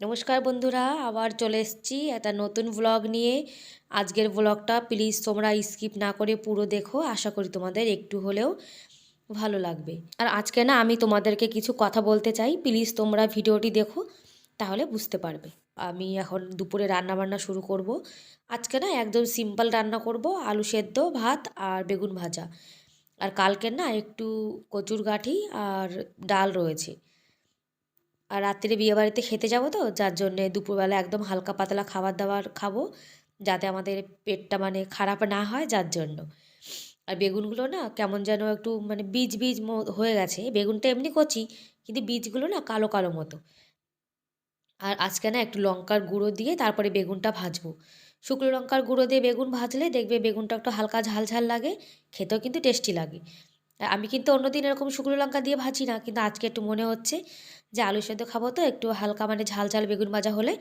নমস্কার বন্ধুরা, আবার চলে এসেছি একটা নতুন ব্লগ নিয়ে। আজকের ব্লগটা প্লিজ তোমরা স্কিপ না করে পুরো দেখো, আশা করি তোমাদের একটু হলেও ভালো লাগবে। আর আজকে না আমি তোমাদেরকে কিছু কথা বলতে চাই প্লিজ তোমরা ভিডিওটি দেখো, তাহলে বুঝতে পারবে। আমি এখন দুপুরে রান্না বান্না শুরু করব। আজকে না একদম সিম্পল রান্না করব, আলু সেদ্ধ, ভাত আর বেগুন ভাজা। আর কালকের না একটু কচুর গাঠি আর ডাল রয়েছে। আর রাত্রিরে বিয়েবাড়িতে খেতে যাব তো, যার জন্যে দুপুরবেলা একদম হালকা পাতলা খাবার দাবার খাব, যাতে আমাদের পেটটা মানে খারাপ না হয় যার জন্য। আর বেগুনগুলো না কেমন যেন একটু মানে বীজ বীজ হয়ে গেছে, বেগুনটা এমনি কচি, কিন্তু বীজগুলো না কালো কালো মতো। আর আজকে না একটু লঙ্কার গুঁড়ো দিয়ে তারপরে বেগুনটা ভাজবো। শুকনো লঙ্কার গুঁড়ো দিয়ে বেগুন ভাজলে দেখবে বেগুনটা একটু হালকা ঝাল ঝাল লাগে, খেতেও কিন্তু টেস্টি লাগে। আমি কিন্তু অন্যদিন এরকম শুকনো লঙ্কা দিয়ে ভাজি না, কিন্তু আজকে একটু মনে হচ্ছে যে আলু সেদ্ধ খাব তো, একটু হালকা মানে ঝাল ঝাল বেগুন ভাজা হলে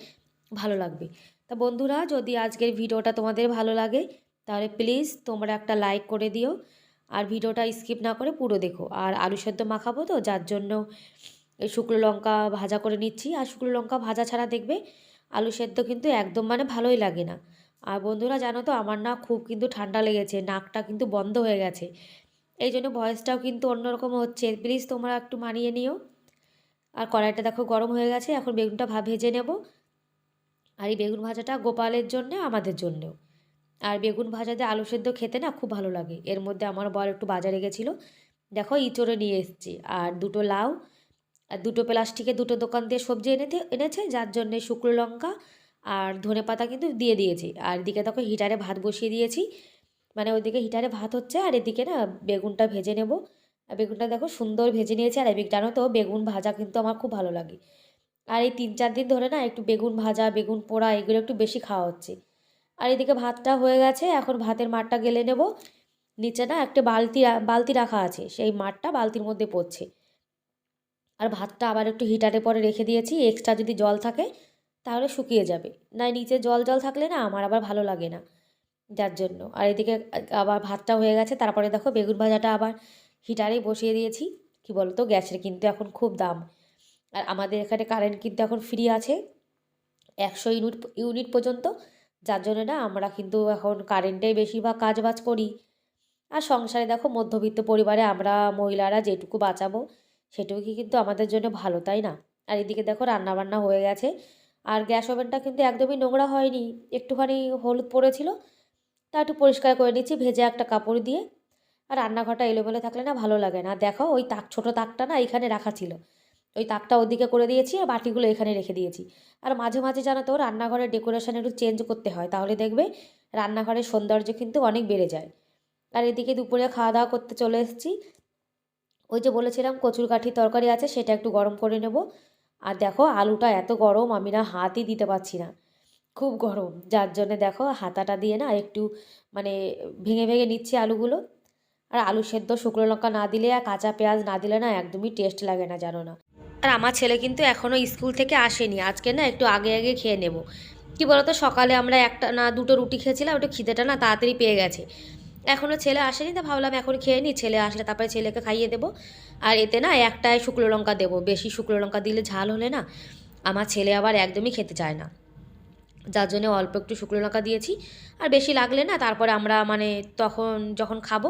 ভালো লাগবে। তা বন্ধুরা, যদি আজকের ভিডিওটা তোমাদের ভালো লাগে, তাহলে প্লিজ তোমরা একটা লাইক করে দিও। আর ভিডিওটা স্কিপ না করে পুরো দেখো। আর আলু সেদ্ধ মাখাবো তো, যার জন্য এই শুকনো লঙ্কা ভাজা করে নিচ্ছি। আর শুকনো লঙ্কা ভাজা ছাড়া দেখবে আলু সেদ্ধ কিন্তু একদম মানে ভালোই লাগে না। আর বন্ধুরা, জানো তো, আমার না খুব কিন্তু ঠান্ডা লেগেছে, নাকটা কিন্তু বন্ধ হয়ে গেছে। এই জন্য ভয়েসটাও কিন্তু অন্যরকম হচ্ছে। প্লিজ তোমরা একটু মানিয়ে নিও। আর কড়াইটা দেখো গরম হয়ে গেছে, এখন বেগুনটা ভা ভেজে নেব। আর এই বেগুন ভাজাটা গোপালের জন্য, আমাদের জন্যেও। আর বেগুন ভাজা দিয়ে আলু সেদ্ধ খেতে না খুব ভালো লাগে। এর মধ্যে আমার বর একটু বাজারে গেছিল। দেখো ইঁচড়ে নিয়ে এসেছি। আর দুটো লাউ, আর দুটো প্লাস্টিকে দুটো দোকান দিয়ে সবজি এনে এনেছে, যার জন্যে শুকনো লঙ্কা আর ধনে পাতা কিন্তু দিয়ে দিয়েছি। আর এদিকে দেখো হিটারে ভাত বসিয়ে দিয়েছি। মানে ওইদিকে হিটারে ভাত হচ্ছে, আর এদিকে না বেগুনটা ভেজে নেব। আর বেগুনটা দেখো সুন্দর ভেজে নিয়েছি আর এদিকে জানো তো বেগুন ভাজা কিন্তু আমার খুব ভালো লাগে। আর এই তিন চার দিন ধরে না একটু বেগুন ভাজা, বেগুন পোড়া এগুলো একটু বেশি খাওয়া হচ্ছে। আর এদিকে ভাতটা হয়ে গেছে, এখন ভাতের মাঠটা গেলে নেব। নিচে না একটা বালতি বালতি রাখা আছে, সেই মাঠটা বালতির মধ্যে পড়ছে। আর ভাতটা আবার একটু হিটারে পরে রেখে দিয়েছি এক্সট্রা যদি জল থাকে তাহলে শুকিয়ে যাবে। না, নিচে জল জল থাকলে না আমার আবার ভালো লাগে না, যার জন্য। আর এদিকে আবার ভাতটা হয়ে গেছে, তারপরে দেখো বেগুন ভাজাটা আবার হিটারেই বসিয়ে দিয়েছি। কি বলতো? গ্যাসের কিন্তু এখন খুব দাম। আর আমাদের এখানে কারেন্ট কিন্তু এখন ফ্রি আছে। একশো ইউনিট ইউনিট পর্যন্ত। যার জন্য না আমরা কিন্তু এখন কারেন্টেই বেশিরভাগ কাজ বাজ করি। আর সংসারে দেখো মধ্যবিত্ত পরিবারে আমরা মহিলারা যেটুকু বাঁচাবো সেটুকুই কিন্তু আমাদের জন্য ভালো, তাই না? আর এদিকে দেখো রান্নাবান্না হয়ে গেছে। আর গ্যাস ওভেনটা কিন্তু একদমই নোংরা হয়নি। একটুখানি হলুদ পড়েছিল। তা একটু পরিষ্কার করে নিচ্ছি। ভেজে একটা কাপড় দিয়ে। আর রান্নাঘরটা এলোমেলো থাকলে না ভালো লাগে না। দেখো, ওই তাক, ছোটো তাকটা না এখানে রাখা ছিল। ওই তাকটা ওদিকে করে দিয়েছি আর বাটিগুলো এখানে রেখে দিয়েছি। আর মাঝে মাঝে জানো তো, রান্নাঘরের ডেকোরেশন একটু চেঞ্জ করতে হয়। তাহলে দেখবে রান্নাঘরের সৌন্দর্য কিন্তু অনেক বেড়ে যায়। আর এদিকে দুপুরে খাওয়া দাওয়া করতে চলে এসেছি। ওই যে বলেছিলাম কচুর কাঠি তরকারি আছে, সেটা একটু গরম করে নেব। আর দেখো, আলুটা এত গরম, আমি না হাতই দিতে পারছি না। খুব গরম, যার জন্যে দেখো, হাতাটা দিয়ে না একটু মানে ভেঙে ভেঙে নিচ্ছি আলুগুলো। আর আলু সেদ্ধ শুকনো লঙ্কা না দিলে আর কাঁচা পেঁয়াজ না দিলে না একদমই টেস্ট লাগে না, জানো না। আর আমার ছেলে কিন্তু এখনও স্কুল থেকে আসেনি, আজকে না একটু আগে আগে খেয়ে নেব। কি বলতো, সকালে আমরা একটা না দুটো রুটি খেয়েছিলাম, ওটা খিদেটা না তাড়াতাড়ি পেয়ে গেছে। এখনও ছেলে আসেনি তা ভাবলাম এখন খেয়ে নিই ছেলে আসলে তারপরে ছেলেকে খাইয়ে দেবো। আর এতে না একটাই শুকনো লঙ্কা দেবো, বেশি শুকনো লঙ্কা দিলে ঝাল হলে না আমার ছেলে আবার একদমই খেতে চায় না। যার জন্য অল্প একটু শুকনো লঙ্কা দিয়েছি, আর বেশি লাগলে না তারপরে আমরা মানে তখন যখন খাব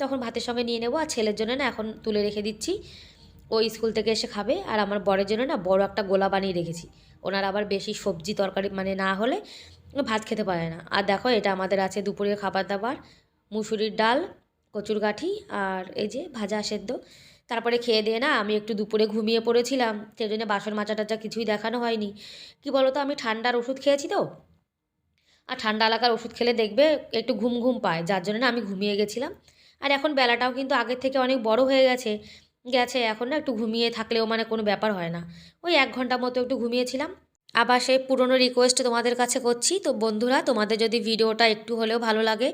তখন ভাতের সঙ্গে নিয়ে নেব, আর ছেলের জন্য না এখন তুলে রেখে দিচ্ছি। ও স্কুল থেকে এসে খাবে, আর আমার বরের জন্য না বড় একটা গোলা বানিয়ে রেখেছি। ওনার আবার বেশি সবজি তরকারি মানে না হলে ভাত খেতে পারে না। আর দেখো, এটা আমাদের আছে দুপুরের খাবার দাবার, মুসুরির ডাল, কচুর গাঠি, আর এই যে ভাজা সেদ্ধ। তারপরে খেয়ে দিয়ে না আমি একটু দুপুরে ঘুমিয়ে পড়েছিলাম, সেই জন্য বাসন মাজা টাজা কিছুই দেখানো হয়নি। কি বলো তো, আমি ঠান্ডার ওষুধ খেয়েছি তো? আর ঠান্ডা এলাকার ওষুধ খেলে দেখবে একটু ঘুম ঘুম পায়, যার জন্য না আমি ঘুমিয়ে গেছিলাম। আর এখন বেলাটাও কিন্তু আগের থেকে অনেক বড় হয়ে গেছে গেছে। এখন না একটু ঘুমিয়ে থাকলেও মানে কোনো ব্যাপার হয় না। ওই এক ঘণ্টা মতো একটু ঘুমিয়েছিলাম। আবার সেই পুরনো রিকোয়েস্ট তোমাদের কাছে করছি। তো বন্ধুরা, তোমাদের যদি ভিডিওটা একটু হলেও ভালো লাগে,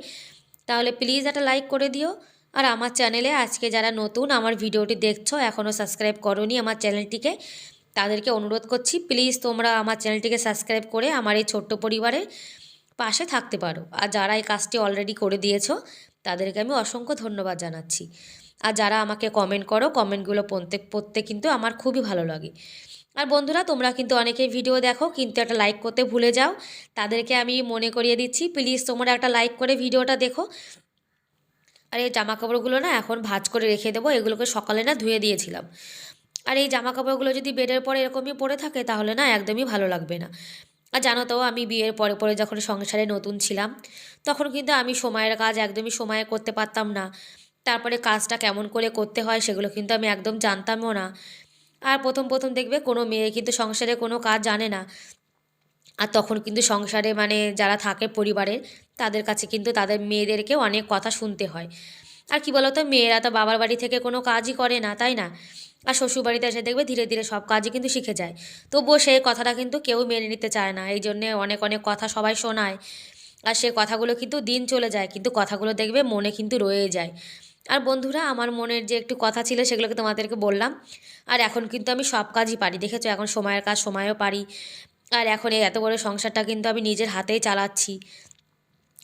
তাহলে প্লিজ একটা লাইক করে দিও। আর আমার চ্যানেলে আজকে যারা নতুন আমার ভিডিওটি দেখছ এখনও সাবস্ক্রাইব করোনি আমার চ্যানেলটিকে তাদেরকে অনুরোধ করছি প্লিজ তোমরা আমার চ্যানেলটিকে সাবস্ক্রাইব করে আমার এই ছোট্ট পরিবারের পাশে থাকতে পারো। আর যারা এই কাজটি অলরেডি করে দিয়েছ তাদেরকে আমি অসংখ্য ধন্যবাদ জানাচ্ছি। আর যারা আমাকে কমেন্ট করো কমেন্টগুলো পড়তে পড়তে কিন্তু আমার খুবই ভালো লাগে। আর বন্ধুরা, তোমরা কিন্তু অনেকেই ভিডিও দেখো, কিন্তু একটা লাইক করতে ভুলে যাও। তাদেরকে আমি মনে করিয়ে দিচ্ছি প্লিজ তোমরা একটা লাইক করে ভিডিওটা দেখো। আর এই জামা কাপড়গুলো না এখন ভাজ করে রেখে দেবো, এগুলোকে সকালে না ধুয়ে দিয়েছিলাম। আর এই জামা কাপড়গুলো যদি বেডের পরে এরকমই পড়ে থাকে, তাহলে না একদমই ভালো লাগবে না। আর জানো তো, আমি বিয়ের পরে পরে যখন সংসারে নতুন ছিলাম, তখন কিন্তু আমি সময়ের কাজ একদমই সময়ে করতে পারতাম না। তারপরে কাজটা কেমন করে করতে হয় সেগুলো কিন্তু আমি একদম জানতামও না। আর প্রথম প্রথম দেখবে কোনো মেয়ে কিন্তু সংসারে কোনো কাজ জানে না। আর তখন কিন্তু সংসারে মানে যারা থাকে পরিবারের, তাদের কাছে কিন্তু তাদের মেয়েদেরকেও অনেক কথা শুনতে হয়। আর কি বলতো, মেয়েরা তো বাবার বাড়ি থেকে কোনো কাজই করে না, তাই না? আর শ্বশুরবাড়িতে এসে দেখবে ধীরে ধীরে সব কাজই কিন্তু শিখে যায়। তবুও সেই কথাটা কিন্তু কেউ মেনে নিতে চায় না। এই জন্যে অনেক অনেক কথা সবাই শোনায়। আর সে কথাগুলো কিন্তু দিন চলে যায়, কিন্তু কথাগুলো দেখবে মনে কিন্তু রয়ে যায়। আর বন্ধুরা, আমার মনের যে একটু কথা ছিল সেগুলোকে তোমাদেরকে বললাম। আর এখন কিন্তু আমি সব কাজই পারি, দেখেছ? এখন সময়ের কাজ, সময়ও পারি। আর এখন এই এত বড় সংসারটা কিন্তু আমি নিজের হাতেই চালাচ্ছি।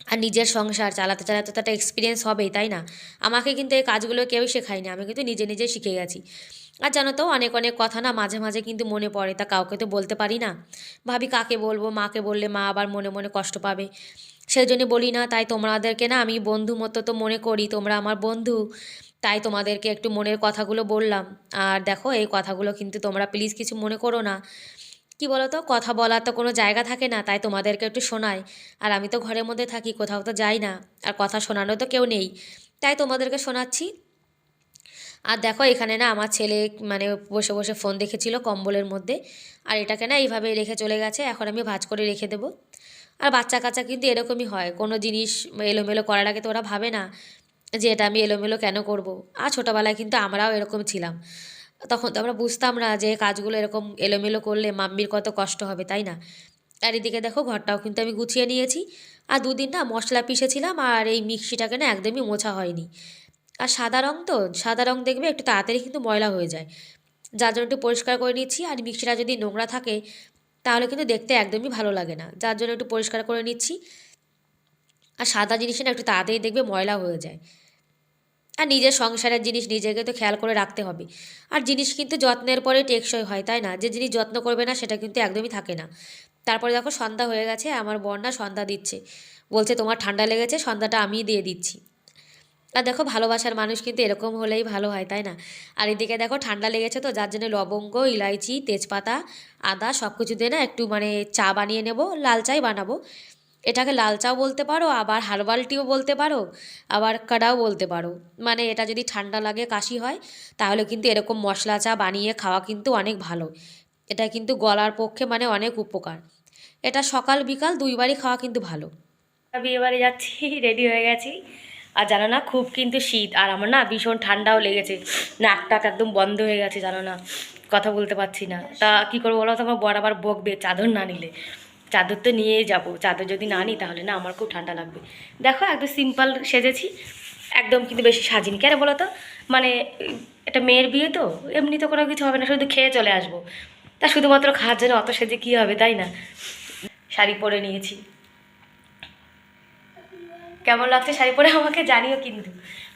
আর নিজের সংসার চালাতে চালাতে তো একটা এক্সপিরিয়েন্স হবেই, তাই না? আমাকে কিন্তু এই কাজগুলো কেউ শেখায়নি, আমি কিন্তু নিজে নিজে শিখে গেছি। আর জানো তো, অনেক অনেক কথা না মাঝে মাঝে কিন্তু মনে পড়ে, তা কাউকে তো বলতে পারি না। ভাবি, কাকে বলব? মাকে বললে মা আবার মনে মনে কষ্ট পাবে। সেই জন্য বলি না, তাই তোমাদেরকে না আমি বন্ধু মতো তো মনে করি, তোমরা আমার বন্ধু। তাই তোমাদেরকে একটু মনের কথাগুলো বললাম। আর দেখো, এই কথাগুলো কিন্তু তোমরা প্লিজ কিছু মনে করো না। কি বলো তো কথা বলার তো কোনো জায়গা থাকে না, তাই তোমাদেরকে একটু শোনাই। আর আমি তো ঘরের মধ্যে থাকি, কোথাও তো যাই না, আর কথা শোনানো তো কেউ নেই। তাই তোমাদেরকে শোনাচ্ছি। আর দেখো, এখানে না আমার ছেলে মানে বসে বসে ফোন দেখেছিল কম্বলের মধ্যে, আর এটাকে না এইভাবে রেখে চলে গেছে, এখন আমি ভাজ করে রেখে দেবো। আর বাচ্চা কাচ্চা কিন্তু এরকমই হয়, কোনো জিনিস এলোমেলো করার আগে তো ওরা ভাবে না যে এটা আমি এলোমেলো কেন করব। আর ছোটোবেলায় কিন্তু আমরাও এরকম ছিলাম। তখন তো আমরা বুঝতাম না যে কাজগুলো এরকম এলোমেলো করলে মাম্মির কত কষ্ট হবে, তাই না? আর এদিকে দেখো ঘরটাও কিন্তু আমি গুছিয়ে নিয়েছি। আর দুদিন না মশলা পিষেছিলাম আর এই মিক্সিটাকে না একদমই মোছা হয়নি। আর সাদা রং তো, সাদা রং দেখবে একটু তাড়াতাড়ি কিন্তু ময়লা হয়ে যায়। যার জন্য একটু পরিষ্কার করে নিচ্ছি আর মিক্সিটা যদি নোংরা থাকে তাহলে কিন্তু দেখতে একদমই ভালো লাগে না। যার জন্য একটু পরিষ্কার করে নিচ্ছি। আর সাদা জিনিসে না একটু তাড়াতাড়ি দেখবে ময়লা হয়ে যায়। আর নিজের সংসারের জিনিস নিজেকে তো খেয়াল করে রাখতে হবে। আর জিনিস কিন্তু যত্নের পরে টেকসই হয়, তাই না? যে জিনিস যত্ন করবে না, সেটা কিন্তু একদমই থাকে না। তারপরে দেখো, সন্ধ্যা হয়ে গেছে, আমার বন্যা সন্ধ্যা দিচ্ছে। বলছে, তোমার ঠান্ডা লেগেছে, সন্ধ্যাটা আমিই দিয়ে দিচ্ছি। আর দেখো, ভালোবাসার মানুষ কিন্তু এরকম হলেই ভালো হয়, তাই না? আর এদিকে দেখো, ঠান্ডা লেগেছে তো, যার জন্য লবঙ্গ, ইলাইচি, তেজপাতা, আদা সব কিছু দিয়ে না একটু মানে চা বানিয়ে নেব, লাল চাই বানাবো। এটাকে লাল চাও বলতে পারো, আবার হার্বাল টিও বলতে পারো, আবার কাডাও বলতে পারো। মানে এটা যদি ঠান্ডা লাগে, কাশি হয়, তাহলে কিন্তু এরকম মশলা চা বানিয়ে খাওয়া কিন্তু অনেক ভালো। এটা কিন্তু গলার পক্ষে মানে অনেক উপকার। এটা সকাল, বিকাল দুইবারই খাওয়া কিন্তু ভালো। বিয়ে বাড়ি যাচ্ছি রেডি হয়ে গেছি। আর জানো না, খুব কিন্তু শীত, আর আমার না ভীষণ ঠান্ডাও লেগেছে। নাকটা একদম বন্ধ হয়ে গেছে, জানো না। কথা বলতে পারছি না। তা কী করব বলো তো, আমার বর আবার বকবে, চাদর না নিলে। চাদর তো নিয়েই যাব, চাদর যদি না নিই তাহলে না আমার খুব ঠান্ডা লাগবে। দেখো একদম সিম্পল সেজেছি, একদম কিন্তু বেশি সাজিনি। কেন বলো তো? মানে এটা মেয়ের বিয়ে তো, এমনি তো কোনো কিছু হবে না, শুধু খেয়ে চলে আসব। তা শুধুমাত্র খাওয়ার জন্য অত সেজে কী হবে, তাই না? শাড়ি পরে নিয়েছি। কেমন লাগছে শাড়ি পরে আমাকে জানিও কিন্তু।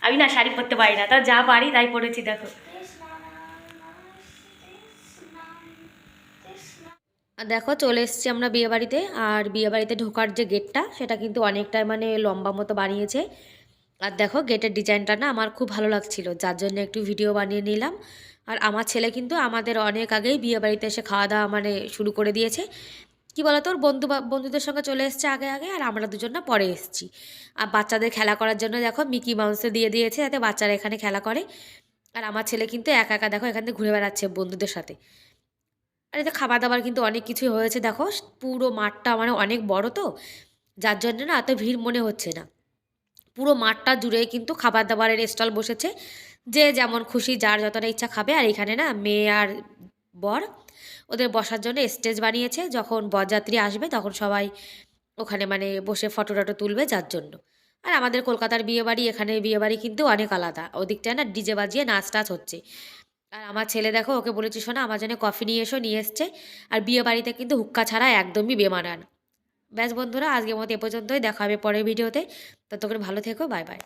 আমি না শাড়ি পরতে পারি না, তা যা পারি তাই পরেছি, দেখো। আর দেখো চলে এসেছি আমরা বিয়েবাড়িতে, আর বিয়েবাড়িতে ঢোকার যে গেটটা সেটা কিন্তু অনেকটাই মানে লম্বা মতো বানিয়েছে। আর দেখো গেটের ডিজাইনটা না আমার খুব ভালো লাগছিল, যার জন্য একটু ভিডিও বানিয়ে নিলাম। আর আমার ছেলে কিন্তু আমাদের অনেক আগেই বিয়েবাড়িতে এসে খাওয়া দাওয়া মানে শুরু করে দিয়েছে। কি বলতো, ওর বন্ধু বন্ধুদের সঙ্গে চলে এসছে আগে আগে, আর আমরা দুজন না পরে এসেছি। আর বাচ্চাদের খেলা করার জন্য দেখো মিকি মাউসে দিয়ে দিয়েছে, যাতে বাচ্চারা এখানে খেলা করে। আর আমার ছেলে কিন্তু একা একা দেখো এখান থেকে ঘুরে বেড়াচ্ছে বন্ধুদের সাথে। আর এতে খাবার দাবার কিন্তু অনেক কিছুই হয়েছে, দেখো। পুরো মাঠটা মানে অনেক বড় তো, যার জন্য না এত ভিড় মনে হচ্ছে না। পুরো মাঠটা জুড়ে কিন্তু খাবার দাবারের স্টল বসেছে, যে যেমন খুশি, যার যতটা ইচ্ছা খাবে। আর এখানে না মেয়ে আর বর, ওদের বসার জন্য স্টেজ বানিয়েছে। যখন বরযাত্রী আসবে, তখন সবাই ওখানে মানে বসে ফটো টটো তুলবে, যার জন্য। আর আমাদের কলকাতার বিয়েবাড়ি, এখানে বিয়েবাড়ি কিন্তু অনেক আলাদা। ওদিকটায় না ডিজে বাজিয়ে নাচ টাচ হচ্ছে। আর আমার ছেলে দেখো, ওকে বলেছি, শোনা, আমার জন্য কফি নিয়ে এসো, নিয়ে এসছে। আর বিয়ে বাড়িতে কিন্তু হুক্কা ছাড়া একদমই বেমানান। ব্যাস বন্ধুরা, আজকের মতো এ পর্যন্তই, দেখা হবে পরের ভিডিওতে। ততক্ষণ ভালো থেকো, বাই বাই।